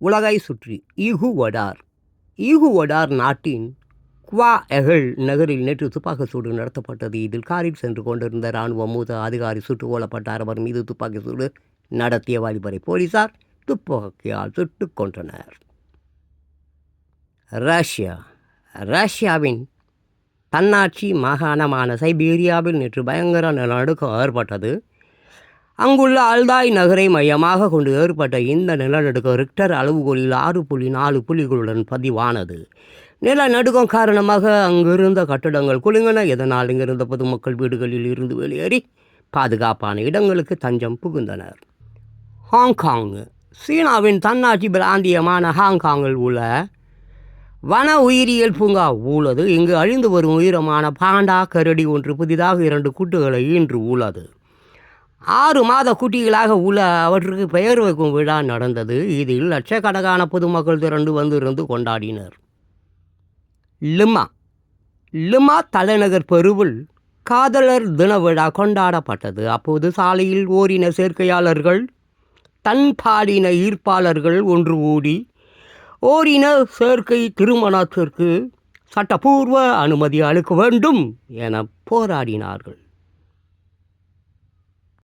உலகை சுற்றி Ecuador Ecuador நாட்டின் குவா எகல் நகரில் நேற்று துப்பாக்கி சூடு நடத்தப்பட்டது. இதில் காரில் சென்று கொண்டிருந்த இராணுவ மூத்த அதிகாரி சுட்டுக் கொல்லப்பட்டார். அவர் மீது துப்பாக்கி சூடு நடத்திய வாலிபரை போலீசார் துப்பாக்கியால் சுட்டு கொன்றனர். ரஷ்யா. ரஷ்யாவின் தன்னாட்சி மாகாணமான சைபீரியாவில் நேற்று பயங்கர நிலநடுக்கம் ஏற்பட்டது. அங்குள்ள அல்தாய் நகரை மையமாக கொண்டு ஏற்பட்ட இந்த நிலநடுக்கம் ரிக்டர் அளவுகோலில் ஆறு புள்ளி நாலு புள்ளிகளுடன் பதிவானது. நிலநடுக்கம் காரணமாக அங்கிருந்த கட்டடங்கள் குலுங்கின. இதனால் இங்கிருந்த பொதுமக்கள் வீடுகளில் இருந்து வெளியேறி பாதுகாப்பான இடங்களுக்கு தஞ்சம் புகுந்தனர். ஹாங்காங் சீனாவின் தன்னாட்சி பிராந்தியமான ஹாங்காங்கில் உள்ள வன உயிரியல் பூங்கா உள்ளது. இங்கு அழிந்து வரும் உயிரமான பாண்டா கரடி ஒன்று புதிதாக இரண்டு குட்டுகளை ஈன்று உள்ளது. ஆறு மாத குட்டிகளாக உள்ள அவற்றுக்கு பெயர் வைக்கும் விழா நடந்தது. இதில் லட்சக்கணக்கான பொதுமக்கள் திரண்டு வந்திருந்து கொண்டாடினர். லிமா லிமா தலைநகர் பெருவில் காதலர் தின விழா கொண்டாடப்பட்டது. அப்போது சாலையில் ஓரின சேர்க்கையாளர்கள் தன் பாலின ஈர்ப்பாளர்கள் ஒன்று கூடி ஓரின சேர்க்கை திருமணத்திற்கு சட்டப்பூர்வ அனுமதி அளிக்க வேண்டும் என போராடினார்கள்.